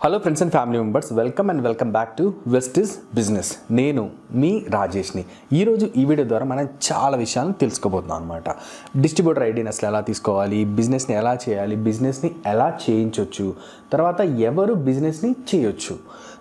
Hello friends and family members welcome and welcome back to is business నేను మీ రాజేష్ని ఈరోజు ఈ వీడియో ద్వారా మనం చాలా విషయాలను తెలుసుకోబోతున్నాం అనమాట డిస్ట్రిబ్యూటర్ ఐడిని అసలు ఎలా తీసుకోవాలి? బిజినెస్ని ఎలా చేయాలి? బిజినెస్ని ఎలా చేయించవచ్చు తర్వాత ఎవరు బిజినెస్ని చేయొచ్చు?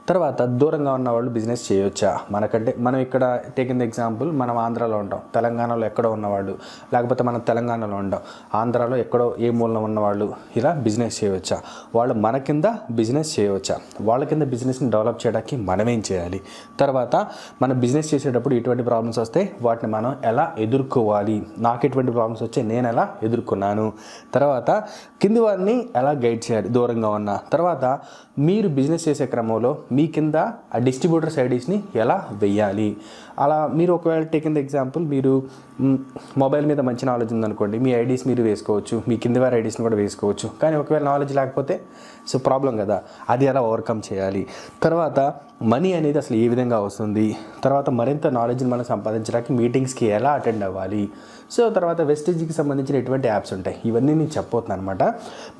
తర్వాత దూరంగా ఉన్న వాళ్ళు బిజినెస్ చేయొచ్చా? మనకంటే మనం ఇక్కడ టేకింగ్ ఎగ్జాంపుల్ మనం ఆంధ్రాలో ఉంటాం. తెలంగాణలో ఎక్కడో ఉన్నవాళ్ళు లేకపోతే మనం తెలంగాణలో ఉంటాం. ఆంధ్రాలో ఎక్కడో ఏ మూలన ఉన్నవాళ్ళు ఇలా బిజినెస్ చేయవచ్చా వాళ్ళు మన కింద బిజినెస్ చేయవచ్చా వాళ్ళ కింద బిజినెస్ని డెవలప్ చేయడానికి మనమేం చేయాలి? తర్వాత మనం బిజినెస్ చేసేటప్పుడు ఎటువంటి ప్రాబ్లమ్స్ వస్తే వాటిని మనం ఎలా ఎదుర్కోవాలి? నాకు ఎటువంటి ప్రాబ్లమ్స్ వచ్చే నేను ఎలా ఎదుర్కొన్నాను? తర్వాత కింది వారిని ఎలా గైడ్ చేయాలి? దూరంగా ఉన్న తర్వాత మీరు బిజినెస్ చేసే క్రమంలో మీ కింద ఆ డిస్ట్రిబ్యూటర్ సైడీస్ని ఎలా వెయ్యాలి? అలా మీరు ఒకవేళ టేకింగ్ ఎగ్జాంపుల్ మీరు మొబైల్ మీద మంచి నాలెడ్జ్ ఉందనుకోండి మీ ఐడీస్ మీరు వేసుకోవచ్చు మీ కింద వారి ఐడీస్ని కూడా వేసుకోవచ్చు. కానీ ఒకవేళ నాలెడ్జ్ లేకపోతే సో ప్రాబ్లం కదా అది ఎలా ఓవర్కమ్ చేయాలి? తర్వాత మనీ అనేది అసలు ఏ విధంగా వస్తుంది? తర్వాత మరింత నాలెడ్జ్ని మనం సంపాదించడానికి మీటింగ్స్కి ఎలా అటెండ్ అవ్వాలి? సో తర్వాత వెస్టేజ్కి సంబంధించిన ఎటువంటి యాప్స్ ఉంటాయి? ఇవన్నీ నేను చెప్పబోతున్నాను అనమాట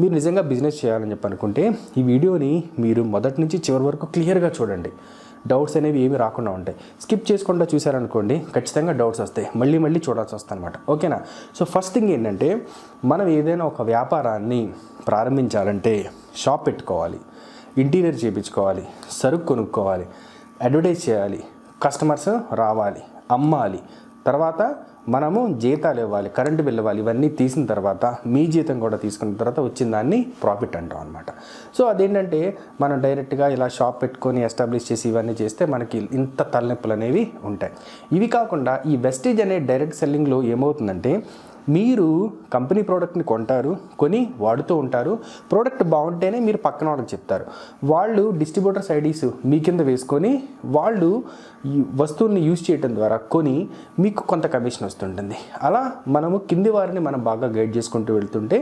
మీరు నిజంగా బిజినెస్ చేయాలని చెప్పి అనుకుంటే ఈ వీడియోని మీరు మొదటి నుంచి చివరి వరకు క్లియర్గా చూడండి. డౌట్స్ అనేవి ఏమి రాకుండా ఉంటాయి. స్కిప్ చేసుకుంటూ చూసారనుకోండి ఖచ్చితంగా డౌట్స్ వస్తాయి. మళ్ళీ మళ్ళీ చూడాల్సి వస్తుంది అనమాట ఓకేనా? సో ఫస్ట్ థింగ్ ఏంటంటే మనం ఏదైనా ఒక వ్యాపారాన్ని ప్రారంభించాలంటే షాప్ పెట్టుకోవాలి ఇంటీరియర్ చేయించుకోవాలి సరుకు కొనుక్కోవాలి అడ్వర్టైజ్ చేయాలి కస్టమర్స్ రావాలి అమ్మాలి తర్వాత మనము జీతాలు ఇవ్వాలి కరెంటు బిల్ ఇవ్వాలి ఇవన్నీ తీసిన తర్వాత మీ జీతం కూడా తీసుకున్న తర్వాత వచ్చిన దాన్ని ప్రాఫిట్ అంటాం అనమాట సో అదేంటంటే మనం డైరెక్ట్గా ఇలా షాప్ పెట్టుకొని ఎస్టాబ్లిష్ చేసి ఇవన్నీ చేస్తే మనకి ఇంత తలనొప్పులు అనేవి ఉంటాయి. ఇవి కాకుండా ఈ వెస్టేజ్ అనే డైరెక్ట్ సెల్లింగ్లో ఏమవుతుందంటే మీరు కంపెనీ ప్రోడక్ట్ని కొంటారు కొని వాడుతూ ఉంటారు. ప్రోడక్ట్ బాగుంటేనే మీరు పక్కన వాళ్ళకి చెప్తారు. వాళ్ళు డిస్ట్రిబ్యూటర్స్ ఐడీస్ మీ కింద వేసుకొని వాళ్ళు వస్తువుని యూజ్ చేయడం ద్వారా కొని మీకు కొంత కమిషన్ వస్తుంటుంది. అలా మనము కింది వారిని మనం బాగా గైడ్ చేసుకుంటూ వెళ్తుంటే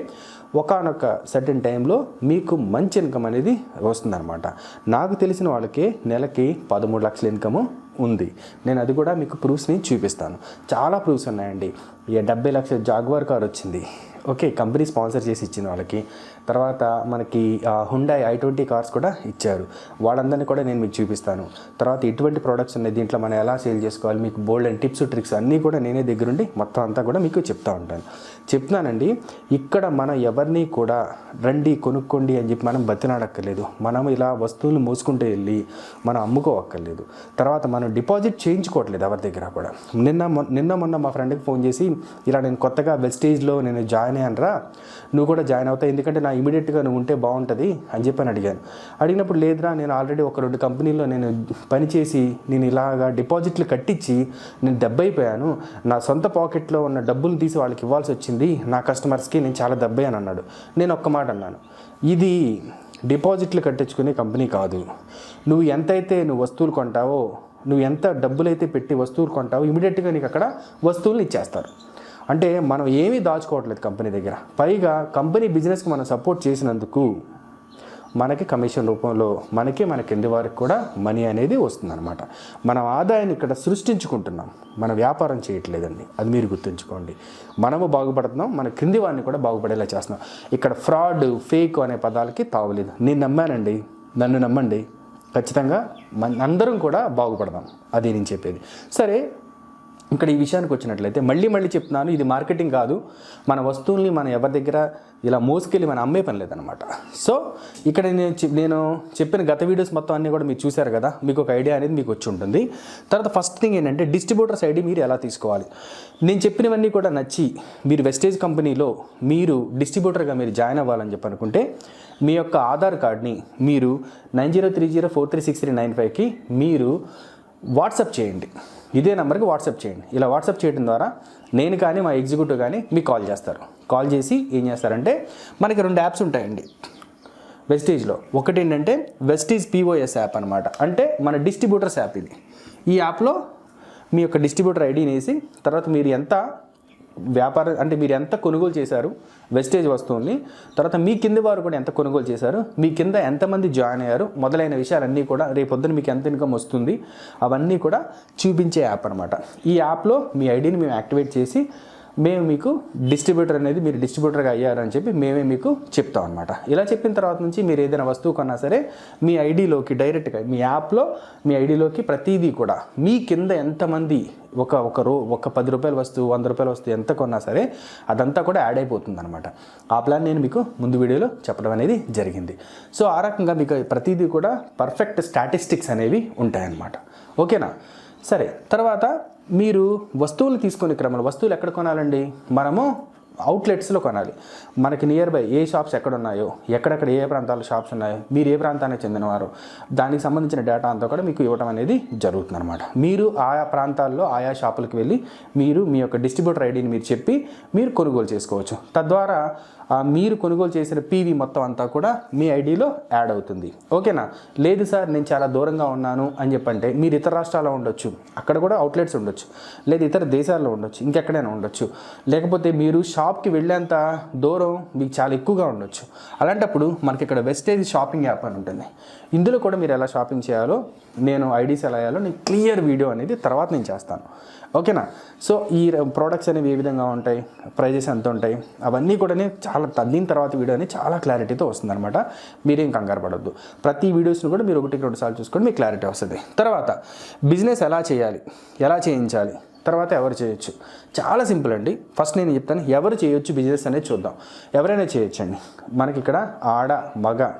ఒకనొక సర్టెన్ టైంలో మీకు మంచి ఇన్కమ్ అనేది వస్తుందన్నమాట. నాకు తెలిసిన వాళ్ళకి నెలకి పదమూడు లక్షల ఇన్కము ఉంది. నేను అది కూడా మీకు ప్రూఫ్స్ని చూపిస్తాను. చాలా ప్రూఫ్స్ ఉన్నాయండి. ఇక డెబ్బై లక్షల జాగ్వార్ కార్ వచ్చింది. ఓకే కంపెనీ స్పాన్సర్ చేసి ఇచ్చిన వాళ్ళకి. తర్వాత మనకి హుండాయ్ ఐ ట్వంటీ కార్స్ కూడా ఇచ్చారు. వాళ్ళందరినీ కూడా నేను మీకు చూపిస్తాను. తర్వాత ఎటువంటి ప్రోడక్ట్స్ ఉన్నాయి. దీంట్లో మనం ఎలా సేల్ చేసుకోవాలి? మీకు బోల్డ్ అండ్ టిప్స్ ట్రిక్స్ అన్నీ కూడా నేనే దగ్గరుండి మొత్తం అంతా కూడా మీకు చెప్తా ఉంటాను. చెప్తున్నానండి ఇక్కడ మనం ఎవరిని కూడా రండి కొనుక్కోండి అని చెప్పి మనం బతినాడక్కర్లేదు మనం ఇలా వస్తువులు మోసుకుంటూ వెళ్ళి మనం అమ్ముకోవక్కర్లేదు. తర్వాత మనం డిపాజిట్ చేయించుకోవట్లేదు ఎవరి దగ్గర కూడా. నిన్న మొ- నిన్న మొన్న మా ఫ్రెండ్కి ఫోన్ చేసి ఇలా నేను కొత్తగా వెస్టేజ్లో నేను జాయిన్ అయ్యానురా నువ్వు కూడా జాయిన్ అవుతావు ఎందుకంటే నా ఇమీడియట్గా నువ్వు ఉంటే బాగుంటుంది అని చెప్పి అని అడిగాను. అడిగినప్పుడు లేదురా నేను ఆల్రెడీ ఒక రెండు కంపెనీల్లో నేను పనిచేసి నేను ఇలాగా డిపాజిట్లు కట్టించి నేను దెబ్బైపోయాను నా సొంత పాకెట్లో ఉన్న డబ్బులు తీసి వాళ్ళకి ఇవ్వాల్సి వచ్చింది. నా కస్టమర్స్కి నేను చాలా దెబ్బయ్యాను అన్నాడు. నేను ఒక్క మాట అన్నాను. ఇది డిపాజిట్లు కట్టించుకునే కంపెనీ కాదు. నువ్వు ఎంతైతే నువ్వు వస్తువులు కొంటావో నువ్వు ఎంత డబ్బులైతే పెట్టి వస్తువులు కొంటావో ఇమీడియట్గా నీకు అక్కడ వస్తువులను ఇచ్చేస్తారు. అంటే మనం ఏమీ దాచుకోవట్లేదు కంపెనీ దగ్గర. పైగా కంపెనీ బిజినెస్కి మనం సపోర్ట్ చేసినందుకు మనకి కమిషన్ రూపంలో మనకి మన కింది వారికి కూడా మనీ అనేది వస్తుందన్నమాట. మనం ఆదాయాన్ని ఇక్కడ సృష్టించుకుంటున్నాం. మన వ్యాపారం చేయట్లేదండి. అది మీరు గుర్తుంచుకోండి. మనము బాగుపడుతున్నాం మన కింది వారిని కూడా బాగుపడేలా చేస్తున్నాం. ఇక్కడ ఫ్రాడ్ ఫేక్ అనే పదాలకి తావలేదు. నేను నమ్మానండి. నన్ను నమ్మండి. ఖచ్చితంగా మన అందరం కూడా బాగుపడదాం. అది నేను చెప్పేది. సరే ఇక్కడ ఈ విషయానికి వచ్చినట్లయితే మళ్ళీ మళ్ళీ చెప్తున్నాను ఇది మార్కెటింగ్ కాదు. మన వస్తువుల్ని మనం ఎవరి దగ్గర ఇలా మోసుకెళ్ళి మనం అమ్మే పని లేదనమాట సో ఇక్కడ నేను చెప్- నేను చెప్పిన గత వీడియోస్ మొత్తం అన్నీ కూడా మీరు చూశారు కదా మీకు ఒక ఐడియా అనేది మీకు వచ్చి ఉంటుంది. తర్వాత ఫస్ట్ థింగ్ ఏంటంటే డిస్ట్రిబ్యూటర్స్ ఐడి మీరు ఎలా తీసుకోవాలి? నేను చెప్పినవన్నీ కూడా నచ్చి మీరు వెస్టేజ్ కంపెనీలో మీరు డిస్ట్రిబ్యూటర్గా మీరు జాయిన్ అవ్వాలని చెప్పి అనుకుంటే మీ యొక్క ఆధార్ కార్డ్ని మీరు nine zero three zero four three six three nine ఫైవ్కి మీరు వాట్సాప్ చేయండి. ఇదే నెంబర్కి వాట్సాప్ చేయండి. ఇలా వాట్సాప్ చేయడం ద్వారా నేను కానీ మా ఎగ్జిక్యూటివ్ కానీ మీకు కాల్ చేస్తారు. కాల్ చేసి ఏం చేస్తారంటే మనకి రెండు యాప్స్ ఉంటాయండి. వెస్టీజ్లో ఒకటి ఏంటంటే వెస్టీజ్ పీఓఎస్ యాప్ అనమాట అంటే మన డిస్ట్రిబ్యూటర్స్ యాప్ ఇది. ఈ యాప్లో మీ యొక్క డిస్ట్రిబ్యూటర్ ఐడిని వేసి తర్వాత మీరు ఎంత వ్యాపారం అంటే మీరు ఎంత కొనుగోలు చేశారు వెస్టేజ్ వస్తువుల్ని తర్వాత మీ కింద వారు కూడా ఎంత కొనుగోలు చేశారు మీ కింద ఎంతమంది జాయిన్ అయ్యారు మొదలైన విషయాలన్నీ కూడా రేపొద్దున మీకు ఎంత ఇన్కమ్ వస్తుంది అవన్నీ కూడా చూపించే యాప్ అనమాట ఈ యాప్లో మీ ఐడిని మేము యాక్టివేట్ చేసి మేము మీకు డిస్ట్రిబ్యూటర్ అనేది మీరు డిస్ట్రిబ్యూటర్గా అయ్యారని చెప్పి మేమే మీకు చెప్తాం అనమాట ఇలా చెప్పిన తర్వాత నుంచి మీరు ఏదైనా వస్తువు కొన్నా సరే మీ ఐడిలోకి డైరెక్ట్గా మీ యాప్లో మీ ఐడిలోకి ప్రతిదీ కూడా మీ కింద ఎంతమంది ఒక ఒక రో ఒక పది రూపాయల వస్తువు వంద రూపాయల వస్తువు ఎంత కొన్నా సరే అదంతా కూడా యాడ్ అయిపోతుంది అనమాట ఆ ప్లాన్ నేను మీకు ముందు వీడియోలో చెప్పడం అనేది జరిగింది. సో ఆ రకంగా మీకు ప్రతిదీ కూడా పర్ఫెక్ట్ స్టాటిస్టిక్స్ అనేవి ఉంటాయన్నమాట. ఓకేనా? సరే తర్వాత మీరు వస్తువులు తీసుకునే క్రమంలో వస్తువులు ఎక్కడ కొనాలండి? మనము అవుట్లెట్స్లో కొనాలి. మనకి నియర్ బై ఏ షాప్స్ ఎక్కడ ఉన్నాయో ఎక్కడెక్కడ ఏ ప్రాంతాల్లో షాప్స్ ఉన్నాయో మీరు ఏ ప్రాంతానికి చెందినవారు దానికి సంబంధించిన డేటా అంతా కూడా మీకు ఇవ్వడం అనేది జరుగుతుంది అనమాట మీరు ఆయా ప్రాంతాల్లో ఆయా షాపులకు వెళ్ళి మీరు మీ యొక్క డిస్ట్రిబ్యూటర్ ఐడిని మీరు చెప్పి మీరు కొనుగోలు చేసుకోవచ్చు. తద్వారా మీరు కొనుగోలు చేసిన పీవీ మొత్తం అంతా కూడా మీ ఐడిలో యాడ్ అవుతుంది. ఓకేనా? లేదు సార్ నేను చాలా దూరంగా ఉన్నాను అని చెప్పంటే మీరు ఇతర రాష్ట్రాల్లో ఉండొచ్చు అక్కడ కూడా అవుట్లెట్స్ ఉండొచ్చు లేదు ఇతర దేశాల్లో ఉండొచ్చు ఇంకెక్కడైనా ఉండొచ్చు. లేకపోతే మీరు షాప్కి వెళ్ళేంత దూరం మీకు చాలా ఎక్కువగా ఉండొచ్చు. అలాంటప్పుడు మనకి ఇక్కడ వెస్టేజ్ షాపింగ్ యాప్ అని ఉంటుంది. ఇందులో కూడా మీరు ఎలా షాపింగ్ చేయాలో నేను ఐడీస్ ఎలా వేయాలో నేను క్లియర్ వీడియో అనేది తర్వాత నేను చేస్తాను. ఓకేనా? సో ఈ ప్రోడక్ట్స్ అనేవి ఏ విధంగా ఉంటాయి? ప్రైజెస్ ఎంత ఉంటాయి? అవన్నీ కూడా నేను చాలా తగ్గిన తర్వాత వీడియో అనేది చాలా క్లారిటీతో వస్తుందన్నమాట. మీరేం కంగారు పడద్దు. ప్రతి వీడియోస్ని కూడా మీరు ఒకటికి రెండు సార్లు చూసుకొని మీకు క్లారిటీ వస్తుంది. తర్వాత బిజినెస్ ఎలా చేయాలి? ఎలా చేయించాలి? తర్వాత ఎవరు చేయొచ్చు? చాలా సింపుల్ అండి. ఫస్ట్ నేను చెప్తాను ఎవరు చేయొచ్చు బిజినెస్ అనేది చూద్దాం. ఎవరైనా చేయొచ్చండి. మనకి ఇక్కడ ఆడ మగ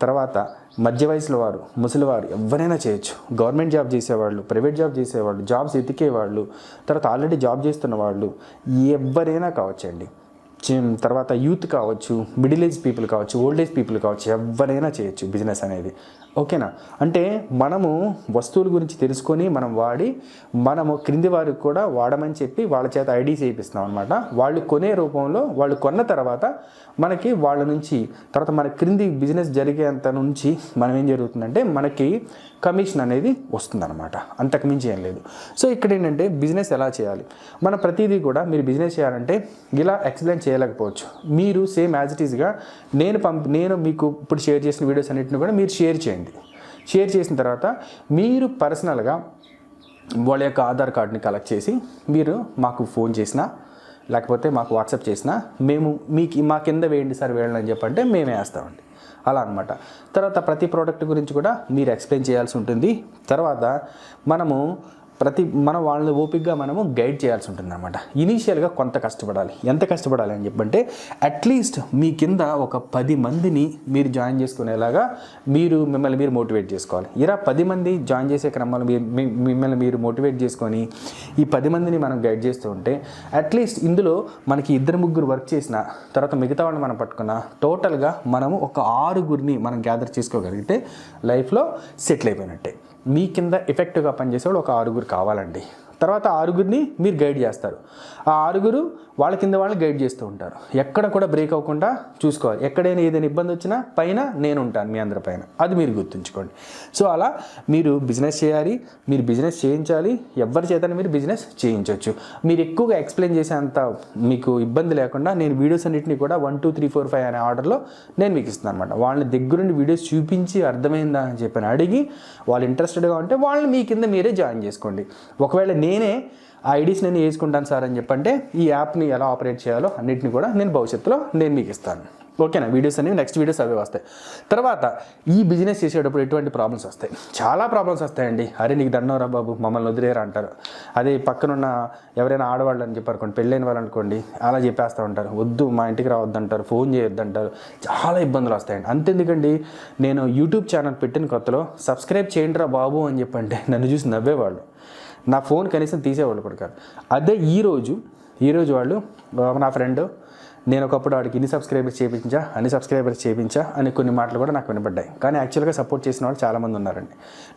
తర్వాత మధ్య వయసులో వారు ముసలివారు ఎవరైనా చేయొచ్చు. గవర్నమెంట్ జాబ్ చేసేవాళ్ళు ప్రైవేట్ జాబ్ చేసేవాళ్ళు జాబ్స్ ఎతికేవాళ్ళు తర్వాత ఆల్రెడీ జాబ్ చేస్తున్న వాళ్ళు ఎవరైనా కావచ్చండి. తర్వాత యూత్ కావచ్చు మిడిల్ ఏజ్ పీపుల్ కావచ్చు ఓల్డ్ ఏజ్ పీపుల్ కావచ్చు ఎవరైనా చేయొచ్చు బిజినెస్ అనేది. ఓకేనా? అంటే మనము వస్తువుల గురించి తెలుసుకొని మనం వాడి మనము క్రింది వారికి కూడా వాడమని చెప్పి వాళ్ళ చేత ఐడి చేయిస్తున్నాం అనమాట వాళ్ళు కొనే రూపంలో వాళ్ళు కొన్న తర్వాత మనకి వాళ్ళ నుంచి తర్వాత మన క్రింది బిజినెస్ జరిగేంత నుంచి మనం ఏం జరుగుతుందంటే మనకి కమిషన్ అనేది వస్తుందన్నమాట. అంతకు మించి ఏం లేదు. సో ఇక్కడ ఏంటంటే బిజినెస్ ఎలా చేయాలి? మన ప్రతిదీ కూడా మీరు బిజినెస్ చేయాలంటే ఇలా ఎక్స్ప్లెయిన్ చేయలేకపోవచ్చు. మీరు సేమ్ యాజ్ ఇట్ ఈస్గా నేను పంపి నేను మీకు ఇప్పుడు షేర్ చేసిన వీడియోస్ అన్నింటిని కూడా మీరు షేర్ చేయండి. షేర్ చేసిన తర్వాత మీరు పర్సనల్గా వాళ్ళ యొక్క ఆధార్ కార్డ్ని కలెక్ట్ చేసి మీరు మాకు ఫోన్ చేసినా లేకపోతే మాకు వాట్సాప్ చేసినా మేము మీకు మా కింద వేయండి సార్ వేయండి అని చెప్పంటే మేమే వేస్తామండి. అలా అనమాట తర్వాత ప్రతి ప్రోడక్ట్ గురించి కూడా మీరు ఎక్స్ప్లెయిన్ చేయాల్సి ఉంటుంది. తర్వాత మనము ప్రతి మన వాళ్ళని ఓపిక్గా మనము గైడ్ చేయాల్సి ఉంటుంది అనమాట ఇనీషియల్గా కొంత కష్టపడాలి. ఎంత కష్టపడాలి అని చెప్పంటే అట్లీస్ట్ మీ కింద ఒక పది మందిని మీరు జాయిన్ చేసుకునేలాగా మీరు మిమ్మల్ని మీరు మోటివేట్ చేసుకోవాలి. ఇలా పది మంది జాయిన్ చేసే క్రమంలో మీరు మిమ్మల్ని మీరు మోటివేట్ చేసుకొని ఈ పది మందిని మనం గైడ్ చేస్తూ ఉంటే అట్లీస్ట్ ఇందులో మనకి ఇద్దరు ముగ్గురు వర్క్ చేసిన తర్వాత మిగతా వాళ్ళని మనం పట్టుకున్న టోటల్గా మనము ఒక ఆరుగురిని మనం గ్యాదర్ చేసుకోగలిగితే లైఫ్లో సెటిల్ అయిపోయినట్టే. మీ కింద ఎఫెక్టివ్గా పనిచేసేవాళ్ళు ఒక ఆరుగురు కావాలండి. తర్వాత ఆరుగురిని మీరు గైడ్ చేస్తారు. ఆ ఆరుగురు వాళ్ళ కింద వాళ్ళు గైడ్ చేస్తూ ఉంటారు. ఎక్కడ కూడా బ్రేక్ అవ్వకుండా చూసుకోవాలి. ఎక్కడైనా ఏదైనా ఇబ్బంది వచ్చినా పైన నేను ఉంటాను మీ అందరి పైన. అది మీరు గుర్తుంచుకోండి. సో అలా మీరు బిజినెస్ చేయాలి మీరు బిజినెస్ చేయించాలి ఎవరి చేతనే మీరు బిజినెస్ చేయించవచ్చు. మీరు ఎక్కువగా ఎక్స్ప్లెయిన్ చేసేంత మీకు ఇబ్బంది లేకుండా నేను వీడియోస్ అన్నింటినీ కూడా one two three four five అనే ఆర్డర్లో నేను మీకు ఇస్తున్నాను అనమాట వాళ్ళని దగ్గరుండి వీడియోస్ చూపించి అర్థమైందా అని చెప్పి అడిగి వాళ్ళు ఇంట్రెస్టెడ్గా ఉంటే వాళ్ళని మీ కింద మీరే జాయిన్ చేసుకోండి. ఒకవేళ నేనే ఆ ఐడీస్ నేను వేసుకుంటాను సార్ అని చెప్పంటే ఈ యాప్ని ఎలా ఆపరేట్ చేయాలో అన్నింటిని కూడా నేను భవిష్యత్తులో నేను మీకు ఇస్తాను. ఓకేనా? వీడియోస్ అనేవి నెక్స్ట్ వీడియోస్ అవే వస్తాయి. తర్వాత ఈ బిజినెస్ చేసేటప్పుడు ఎటువంటి ప్రాబ్లమ్స్ వస్తాయి? చాలా ప్రాబ్లమ్స్ వస్తాయండి. అరే నీకు దండవరా బాబు మమ్మల్ని వదిలేరా అంటారు. అదే పక్కనున్న ఎవరైనా ఆడవాళ్ళు అని చెప్పారు అనుకోండి పెళ్ళైన వాళ్ళు అనుకోండి అలా చెప్పేస్తూ ఉంటారు. వద్దు మా ఇంటికి రావద్దంటారు ఫోన్ చేయొద్దంటారు. చాలా ఇబ్బందులు వస్తాయండి. అంతెందుకండి? నేను యూట్యూబ్ ఛానల్ పెట్టిన కొత్తలో సబ్స్క్రైబ్ చేయండిరా బాబు అని చెప్పంటే నన్ను చూసి నవ్వేవాళ్ళు. నా ఫోన్ కనీసం తీసేవాళ్ళు ఇప్పుడు కాదు. అదే ఈరోజు ఈరోజు వాళ్ళు నా ఫ్రెండ్ నేను ఒకప్పుడు వాడికి ఇన్ని సబ్స్క్రైబర్స్ చేయించా అన్ని సబ్స్క్రైబర్స్ చేయించా అని కొన్ని మాటలు కూడా నాకు వినపడ్డాయి కానీ యాక్చువల్గా సపోర్ట్ చేసిన వాళ్ళు చాలామంది ఉన్నారండి.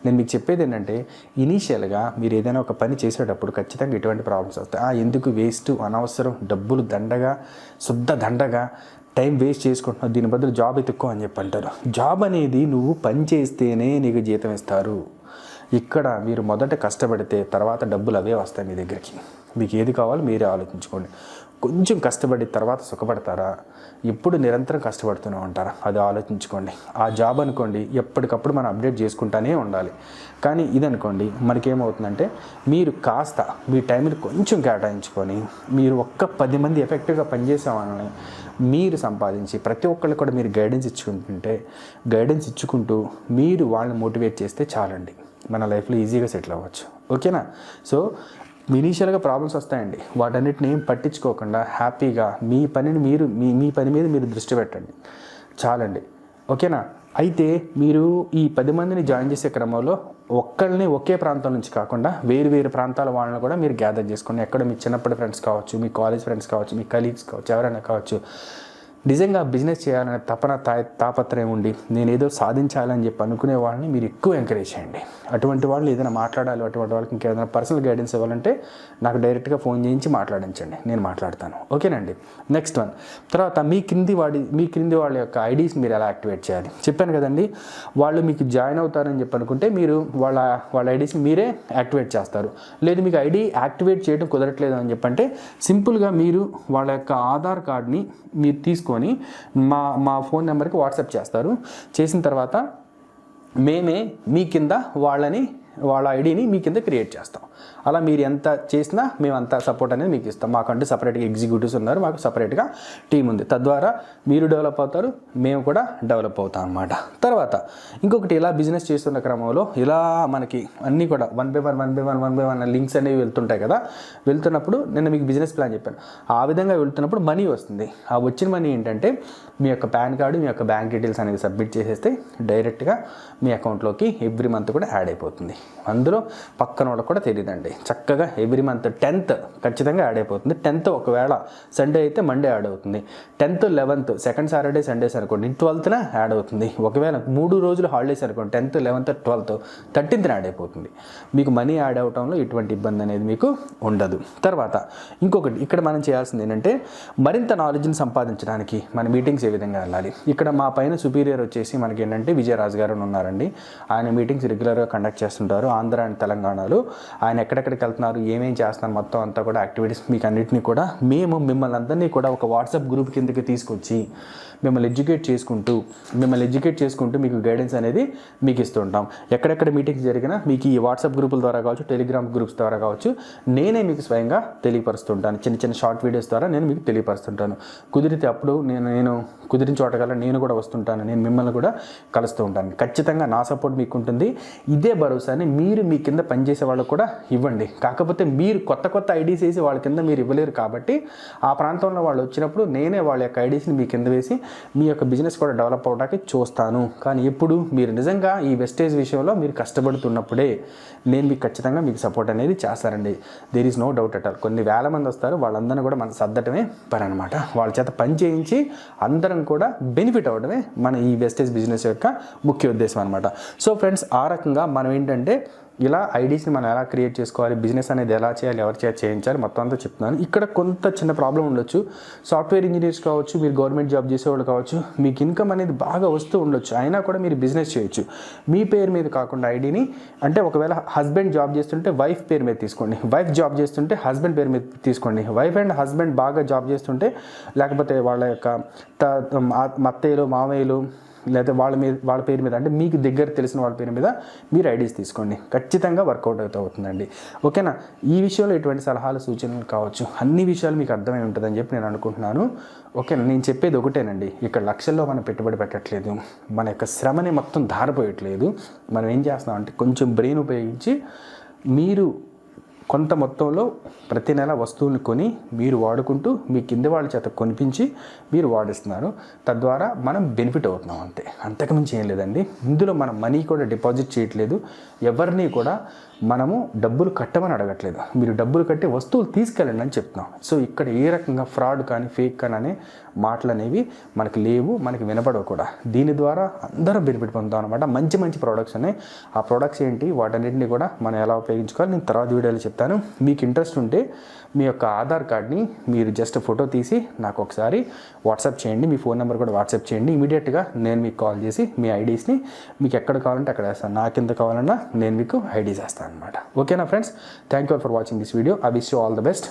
నేను మీకు చెప్పేది ఏంటంటే ఇనీషియల్గా మీరు ఏదైనా ఒక పని చేసేటప్పుడు ఖచ్చితంగా ఇటువంటి ప్రాబ్లమ్స్ వస్తాయి. ఆ, ఎందుకు వేస్ట్ అనవసరం డబ్బులు దండగా శుద్ధ దండగా టైం వేస్ట్ చేసుకుంటున్నావు దీని బదులు జాబ్ ఎత్తుక్కో అని చెప్పి అంటారు. జాబ్ అనేది నువ్వు పని చేస్తేనే నీకు జీతం ఇస్తారు. ఇక్కడ మీరు మొదట కష్టపడితే తర్వాత డబ్బులు అవే వస్తాయి మీ దగ్గరికి. మీకు ఏది కావాలో మీరే ఆలోచించుకోండి. కొంచెం కష్టపడి తర్వాత సుఖపడతారా? ఎప్పుడు నిరంతరం కష్టపడుతూనే ఉంటారా? అది ఆలోచించుకోండి. ఆ జాబ్ అనుకోండి ఎప్పటికప్పుడు మనం అప్డేట్ చేసుకుంటానే ఉండాలి. కానీ ఇది అనుకోండి మనకేమవుతుందంటే మీరు కాస్త మీ టైంని కొంచెం కేటాయించుకొని మీరు ఒక్క పది మంది ఎఫెక్టివ్గా పనిచేసే వాళ్ళని మీరు సంపాదించి ప్రతి ఒక్కళ్ళు కూడా మీరు గైడెన్స్ ఇచ్చుకుంటుంటే గైడెన్స్ ఇచ్చుకుంటూ మీరు వాళ్ళని మోటివేట్ చేస్తే చాలండి. మన లైఫ్లో ఈజీగా సెటిల్ అవ్వచ్చు. ఓకేనా? సో ఇనీషియల్గా ప్రాబ్లమ్స్ వస్తాయండి. వాటన్నిటిని ఏం పట్టించుకోకుండా హ్యాపీగా మీ పనిని మీరు మీ మీ పని మీద మీరు దృష్టి పెట్టండి. చాలండి. ఓకేనా? అయితే మీరు ఈ పది మందిని జాయిన్ చేసే క్రమంలో ఒక్కళ్ళని ఒకే ప్రాంతం నుంచి కాకుండా వేరు వేరు ప్రాంతాల వాళ్ళని కూడా మీరు గ్యాదర్ చేసుకోండి ఎక్కడ మీ చిన్నప్పటి ఫ్రెండ్స్ కావచ్చు మీ కాలేజ్ ఫ్రెండ్స్ కావచ్చు మీ కలీగ్స్ కావచ్చు ఎవరైనా కావచ్చు నిజంగా బిజినెస్ చేయాలనే తపన తా తాపత్రయం ఉండి నేను ఏదో సాధించాలని చెప్పి అనుకునే వాళ్ళని మీరు ఎక్కువ ఎంకరేజ్ చేయండి. అటువంటి వాళ్ళు ఏదైనా మాట్లాడాలి అటువంటి వాళ్ళకి ఇంకేదైనా పర్సనల్ గైడెన్స్ ఇవ్వాలంటే నాకు డైరెక్ట్గా ఫోన్ చేయించి మాట్లాడించండి. నేను మాట్లాడతాను. ఓకేనండి? నెక్స్ట్ వన్ తర్వాత మీ క్రింది వాడి మీ క్రింది వాళ్ళ యొక్క ఐడీస్ మీరు ఎలా యాక్టివేట్ చేయాలి? చెప్పాను కదండి వాళ్ళు మీకు జాయిన్ అవుతారని చెప్పి అనుకుంటే మీరు వాళ్ళ వాళ్ళ ఐడీస్ని మీరే యాక్టివేట్ చేస్తారు. లేదు మీకు ఐడి యాక్టివేట్ చేయడం కుదరట్లేదు అని చెప్పంటే సింపుల్గా మీరు వాళ్ళ యొక్క ఆధార్ కార్డ్ని మీరు తీసుకొని మా మా ఫోన్ నెంబర్కి వాట్సాప్ చేస్తారు. చేసిన తర్వాత మేమే మీ కింద వాళ్ళని వాళ్ళ ఐడిని మీ కింద క్రియేట్ చేస్తాం. అలా మీరు ఎంత చేసినా మేము అంత సపోర్ట్ అనేది మీకు ఇస్తాం. మాకంటే సపరేట్గా ఎగ్జిక్యూటివ్స్ ఉన్నారు మాకు సపరేట్గా టీం ఉంది. తద్వారా మీరు డెవలప్ అవుతారు మేము కూడా డెవలప్ అవుతాం అన్నమాట. తర్వాత ఇంకొకటి ఇలా బిజినెస్ చేస్తున్న క్రమంలో ఇలా మనకి అన్నీ కూడా one by one one by one one by one links అనేవి వెళ్తుంటాయి కదా. వెళ్తున్నప్పుడు నేను మీకు బిజినెస్ ప్లాన్ చెప్పాను. ఆ విధంగా వెళ్తున్నప్పుడు మనీ వస్తుంది. ఆ వచ్చిన మనీ ఏంటంటే మీ యొక్క పాన్ కార్డు మీ యొక్క బ్యాంక్ డీటెయిల్స్ అనేవి సబ్మిట్ చేసేస్తే డైరెక్ట్గా మీ అకౌంట్లోకి ఎవ్రీ మంత్ కూడా యాడ్ అయిపోతుంది. అందులో పక్కన వాళ్ళకి కూడా తెలియదండి చక్కగా ఎవ్రీ మంత్ టెన్త్ ఖచ్చితంగా యాడ్ అయిపోతుంది. టెన్త్ ఒకవేళ సండే అయితే మండే యాడ్ అవుతుంది. Tenth eleventh second Saturday Sundays అనుకోండి ట్వెల్త్న యాడ్ అవుతుంది. ఒకవేళ మూడు రోజులు హాలిడేస్ అనుకోండి టెన్త్ లెవెన్త్ ట్వెల్త్ థర్టీన్త్న యాడ్ అయిపోతుంది. మీకు మనీ యాడ్ అవటంలో ఎటువంటి ఇబ్బంది అనేది మీకు ఉండదు. తర్వాత ఇంకొకటి ఇక్కడ మనం చేయాల్సింది ఏంటంటే మరింత నాలెడ్జ్ని సంపాదించడానికి మన మీటింగ్స్ ఏ విధంగా వెళ్ళాలి. ఇక్కడ మా పైన సుపీరియర్ వచ్చేసి మనకి ఏంటంటే విజయరాజు గారు ఉన్నారండి. ఆయన మీటింగ్స్ రెగ్యులర్గా కండక్ట్ చేస్తుంటారు. ఆంధ్ర అండ్ తెలంగాణలో. ఆయన ఎక్కడెక్కడికి వెళ్తున్నారు ఏమేం చేస్తున్నారు మొత్తం అంతా కూడా యాక్టివిటీస్ మీకు అన్నింటినీ కూడా మేము మిమ్మల్ని అందరినీ కూడా ఒక వాట్సాప్ గ్రూప్ కిందకి తీసుకొచ్చి మిమ్మల్ని ఎడ్యుకేట్ చేసుకుంటూ మిమ్మల్ని ఎడ్యుకేట్ చేసుకుంటూ మీకు గైడెన్స్ అనేది మీకు ఇస్తుంటాం. ఎక్కడెక్కడ మీటింగ్స్ జరిగినా మీకు ఈ వాట్సాప్ గ్రూపుల ద్వారా కావచ్చు టెలిగ్రామ్ గ్రూప్స్ ద్వారా కావచ్చు నేనే మీకు స్వయంగా తెలియపరుస్తుంటాను. చిన్న చిన్న షార్ట్ వీడియోస్ ద్వారా నేను మీకు తెలియపరుస్తుంటాను. కుదిరితే అప్పుడు నేను నేను కుదిరిన చోట నేను కూడా వస్తుంటాను. నేను మిమ్మల్ని కూడా కలుస్తూ ఉంటాను. ఖచ్చితంగా నా సపోర్ట్ మీకు ఉంటుంది. ఇదే భరోసాని మీరు మీ కింద పనిచేసే వాళ్ళకు కూడా ఇవ్వండి. కాకపోతే మీరు కొత్త కొత్త ఐడీస్ వేసి వాళ్ళ కింద మీరు ఇవ్వలేరు కాబట్టి ఆ ప్రాంతంలో వాళ్ళు వచ్చినప్పుడు నేనే వాళ్ళ యొక్క ఐడీస్ని మీ కింద వేసి మీ యొక్క బిజినెస్ కూడా డెవలప్ అవడానికి చూస్తాను. కానీ ఎప్పుడు మీరు నిజంగా ఈ వెస్టేజ్ విషయంలో మీరు కష్టపడుతున్నప్పుడే నేను మీకు ఖచ్చితంగా మీకు సపోర్ట్ అనేది చేస్తారండి there is no doubt at all కొన్ని వేల మంది వస్తారు వాళ్ళందరినీ కూడా మన సర్దటమే పని అనమాట వాళ్ళ చేత పని చేయించి అందరం కూడా బెనిఫిట్ అవ్వడమే మన ఈ వెస్టేజ్ బిజినెస్ యొక్క ముఖ్య ఉద్దేశం అనమాట సో ఫ్రెండ్స్ ఆ రకంగా మనం ఏంటంటే ఇలా ఐడీస్ని మనం ఎలా క్రియేట్ చేసుకోవాలి బిజినెస్ అనేది ఎలా చేయాలి ఎవరి చేత చేయించాలి మొత్తం అంతా చెప్తున్నాను. ఇక్కడ కొంత చిన్న ప్రాబ్లం ఉండొచ్చు. సాఫ్ట్వేర్ ఇంజనీర్స్ కావచ్చు మీరు గవర్నమెంట్ జాబ్ చేసేవాళ్ళు కావచ్చు మీకు ఇన్కమ్ అనేది బాగా వస్తూ ఉండొచ్చు. అయినా కూడా మీరు బిజినెస్ చేయొచ్చు. మీ పేరు మీద కాకుండా ఐడీని అంటే ఒకవేళ హస్బెండ్ జాబ్ చేస్తుంటే వైఫ్ పేరు మీద తీసుకోండి. వైఫ్ జాబ్ చేస్తుంటే హస్బెండ్ పేరు మీద తీసుకోండి. వైఫ్ అండ్ హస్బెండ్ బాగా జాబ్ చేస్తుంటే లేకపోతే వాళ్ళ యొక్క మత్తయ్యలు మా- అత్తయ్యలు మామయ్యలు లేకపోతే వాళ్ళ మీద వాళ్ళ పేరు మీద అంటే మీకు దగ్గర తెలిసిన వాళ్ళ పేరు మీద మీరు ఐడీస్ తీసుకోండి. ఖచ్చితంగా వర్కౌట్ అవుతూ అవుతుందండి. ఓకేనా? ఈ విషయంలో ఎటువంటి సలహాలు సూచనలు కావచ్చు? అన్ని విషయాలు మీకు అర్థమై ఉంటుందని చెప్పి నేను అనుకుంటున్నాను. ఓకేనా? నేను చెప్పేది ఒకటేనండి. ఇక్కడ లక్షల్లో మనం పెట్టుబడి పెట్టట్లేదు. మన యొక్క శ్రమని మొత్తం ధారపోయట్లేదు. మనం ఏం చేస్తున్నాం అంటే కొంచెం బ్రెయిన్ ఉపయోగించి మీరు కొంత మొత్తంలో ప్రతి నెల వస్తువులు కొని మీరు వాడుకుంటూ మీ కింద వాళ్ళ చేత కొనిపించి మీరు వాడిస్తున్నారు. తద్వారా మనం బెనిఫిట్ అవుతున్నాం అంతే. అంతకుమించి ఏం లేదండి. ఇందులో మనం మనీ కూడా డిపాజిట్ చేయట్లేదు. ఎవరిని కూడా మనము డబ్బులు కట్టమని అడగట్లేదు. మీరు డబ్బులు కట్టి వస్తువులు తీసుకెళ్ళండి అని చెప్తున్నాం. సో ఇక్కడ ఏ రకంగా ఫ్రాడ్ కానీ ఫేక్ కానీ అనే మాటలు అనేవి మనకి లేవు మనకి వినపడవు కూడా. దీని ద్వారా అందరం బెనిఫిట్ పొందుతాం అనమాట మంచి మంచి ప్రోడక్ట్స్ ఉన్నాయి. ఆ ప్రోడక్ట్స్ ఏంటి? వాటన్నిటిని కూడా మనం ఎలా ఉపయోగించుకోవాలి? నేను తర్వాత వీడియోలో చెప్తాను. చెప్తాను. మీకు ఇంట్రెస్ట్ ఉంటే మీ యొక్క ఆధార్ కార్డ్ని మీరు జస్ట్ ఫోటో తీసి నాకు ఒకసారి వాట్సాప్ చేయండి. మీ ఫోన్ నెంబర్ కూడా వాట్సాప్ చేయండి. ఇమీడియట్గా నేను మీకు కాల్ చేసి మీ ఐడీస్ని మీకు ఎక్కడ కావాలంటే అక్కడ వేస్తాను. నాకు ఎంత కావాలన్నా నేను మీకు ఐడీస్ వేస్తాను అనమాట ఓకేనా friends? Thank you for watching this video. I wish you all the best